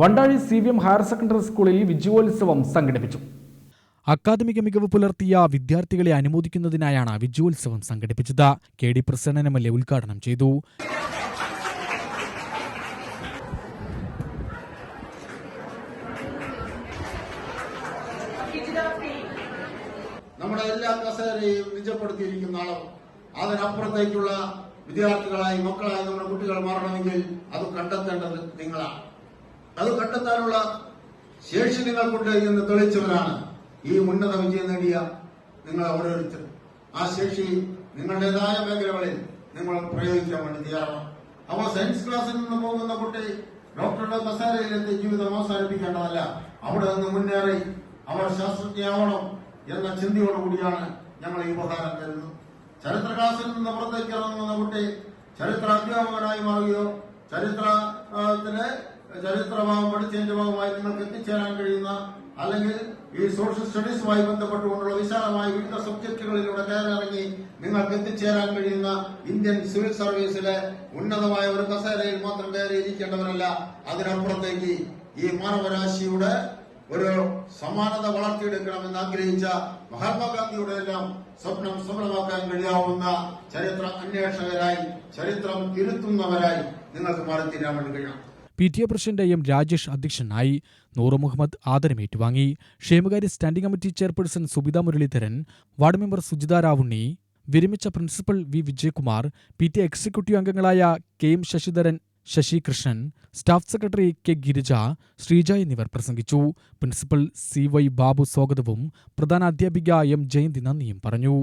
Vandazhy C V M higher secondary സ്കൂളിൽ വിജയോത്സവം സംഘടിപ്പിച്ചു. അക്കാദമിക മികവ് പുലർത്തിയ വിദ്യാർത്ഥികളെ അനുമോദിക്കുന്നതിനായാണ് വിജയോത്സവം സംഘടിപ്പിച്ചത്. K D Prasannan M L A ഉദ്ഘാടനം ചെയ്തു. നമ്മുടെ എല്ലാ കസേരയും നിജപ്പെടുത്തിയിരിക്കുന്ന ആളും അതിനപ്പുറത്തേക്കുള്ള വിദ്യാർത്ഥികളായി മക്കളായി നമ്മുടെ കുട്ടികൾ മാറണമെങ്കിൽ അത് കണ്ടെത്തേണ്ടത് നിങ്ങളാണ്. അത് കണ്ടെത്താനുള്ള ശേഷി നിങ്ങൾക്കുണ്ട് എന്ന് തെളിയിച്ചവരാണ് ഈ ഉന്നത വിജയം നേടിയ നിങ്ങൾ ഓരോരുത്തരും ആ ശേഷി നിങ്ങളുടേതായ മേഖലകളിൽ നിങ്ങൾ പ്രയോഗിക്കാൻ വേണ്ടി തയ്യാറാണ്. അപ്പോൾ സയൻസ് ക്ലാസ്സിൽ നിന്ന് പോകുന്ന കുട്ടി ഡോക്ടറുടെ കസേരയിലെത്തി ജീവിതം അവസാനിപ്പിക്കേണ്ടതല്ല. അവിടെ നിന്ന് മുന്നേറി അവർ ശാസ്ത്രജ്ഞയാവണം എന്ന ചിന്തയോടുകൂടിയാണ് ഞങ്ങൾ ഈ ഉപഹാരം തരുന്നത്. ചരിത്ര ക്ലാസ്സിൽ നിന്ന് പുറത്തേക്ക് ഇറങ്ങുന്ന കുട്ടി ചരിത്ര അധ്യാപകനായി മാറുകയോ ചരിത്രത്തിലെ ചരിത്രഭാവം പഠിച്ചതിന്റെ ഭാഗമായി നിങ്ങൾക്ക് എത്തിച്ചേരാൻ കഴിയുന്ന അല്ലെങ്കിൽ ഈ സോഷ്യൽ സ്റ്റഡീസുമായി ബന്ധപ്പെട്ടുകൊണ്ടുള്ള വിശാലമായ വിവിധ സബ്ജക്റ്റുകളിലൂടെ കയറിറങ്ങി നിങ്ങൾക്ക് എത്തിച്ചേരാൻ കഴിയുന്ന ഇന്ത്യൻ സിവിൽ സർവീസിലെ ഉന്നതമായ ഒരു കസേരയിൽ മാത്രം കയറിയിരിക്കേണ്ടവരല്ല. അതിനപ്പുറത്തേക്ക് ഈ മാനവരാശിയുടെ ഒരു സമാനത വളർത്തിയെടുക്കണമെന്ന് ആഗ്രഹിച്ച മഹാത്മാഗാന്ധിയുടെ എല്ലാം സ്വപ്നം സഫലമാക്കാൻ കഴിയാവുന്ന ചരിത്ര അന്വേഷകരായി ചരിത്രം തിരുത്തുന്നവരായി നിങ്ങൾക്ക് മാറിത്തീരാൻ വേണ്ടി കഴിയണം. P T A president M Rajesh അധ്യക്ഷനായി നൂറ് മുഹമ്മദ് ആദരം ഏറ്റുവാങ്ങി ക്ഷേമകാര്യ standing committee chairperson Subitha Muraleedharan ward member Sujitha Ravunni വിരമിച്ച principal V Vijayakumar P T executive അംഗങ്ങളായ K M Sasidharan Sasi Krishnan staff secretary K Girija Sreeja എന്നിവർ പ്രസംഗിച്ചു. Principal C Y Babu സ്വാഗതവും പ്രധാന അധ്യാപിക എം ജയന്തി നന്ദിയും പറഞ്ഞു.